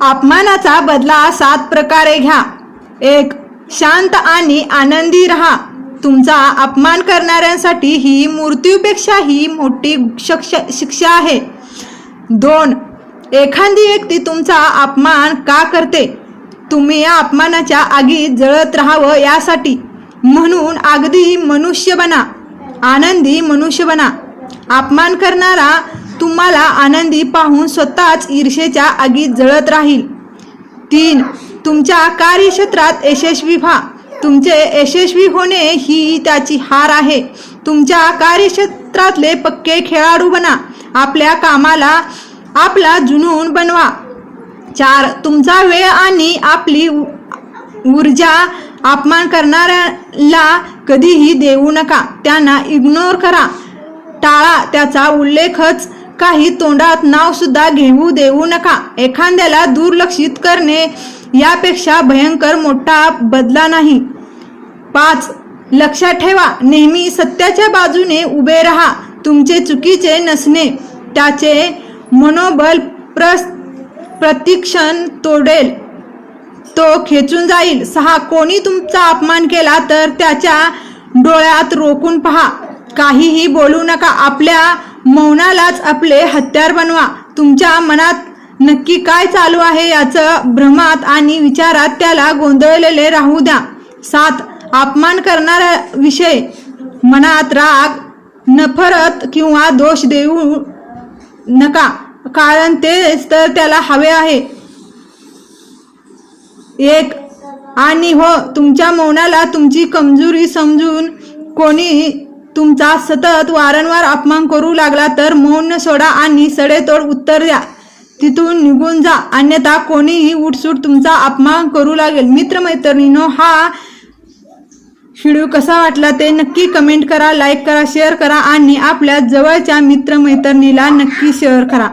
अपमानाचा बदला सात प्रकारे घ्या. एक शांत आणि आनंदी राहा. तुमचा अपमान करणाऱ्यांसाठी ही मृत्यूपेक्षाही मोठी शक्ष शिक्षा आहे. दोन एखादी व्यक्ती तुमचा अपमान का करते? तुम्ही या अपमानाच्या आगीत जळत राहावं यासाठी. म्हणून अगदी मनुष्य बना. आनंदी मनुष्य बना. अपमान करणारा तुम्हाला आनंदी पाहून स्वतःच ईर्षेच्या आगीत जळत राहील. तीन तुमच्या कार्यक्षेत्रात यशस्वी व्हा. तुमचे यशस्वी होणे ही त्याची हार आहे. तुमच्या कार्यक्षेत्रातले पक्के खेळाडू बना. आपल्या कामाला आपला जुनून बनवा. चार तुमचा वेळ आणि आपली उ- ऊर्जा अपमान करणाऱ्याला कधीही देऊ नका. त्यांना इग्नोर करा. टाळा त्याचा उल्लेखच काही तोंडात नाव सुद्धा घेऊ देऊ नका. एखाद्याला दुर्लक्षित करणे यापेक्षा भयंकर मोठा बदला नाही. पाच लक्षात ठेवा नेहमी सत्याच्या बाजूने उभे राहा. तुमचे चुकीचे नसणे त्याचे मनोबल प्र प्रतिक्षण तोडेल. तो खेचून जाईल. सहा कोणी तुमचा अपमान केला तर त्याच्या डोळ्यात रोखून पहा. काहीही बोलू नका. आपल्या मौनालाच आपले हत्यार बनवा. तुमच्या मनात नक्की काय चालू आहे याचं भ्रमात आणि विचारात त्याला गोंधळलेले राहू द्या. सात अपमान करणारा विषय मनात राग नफरत किंवा दोष देऊ नका कारण तेच तर त्याला हवे आहे. एक आणि हो तुमच्या मौनाला तुमची कमजोरी समजून कोणी तुमचा सतत वारंवार अपमान करू लागला तर मौन सोडा आणि सडेतोड उत्तर द्या. तिथून निघून जा. अन्यथा कोणीही उठसूट तुमचा अपमान करू लागेल. मित्रमैत्रिणीनो हा व्हिडिओ कसा वाटला ते नक्की कमेंट करा लाईक करा शेअर करा आणि आपल्या जवळच्या मित्रमैत्रिणीला नक्की शेअर करा.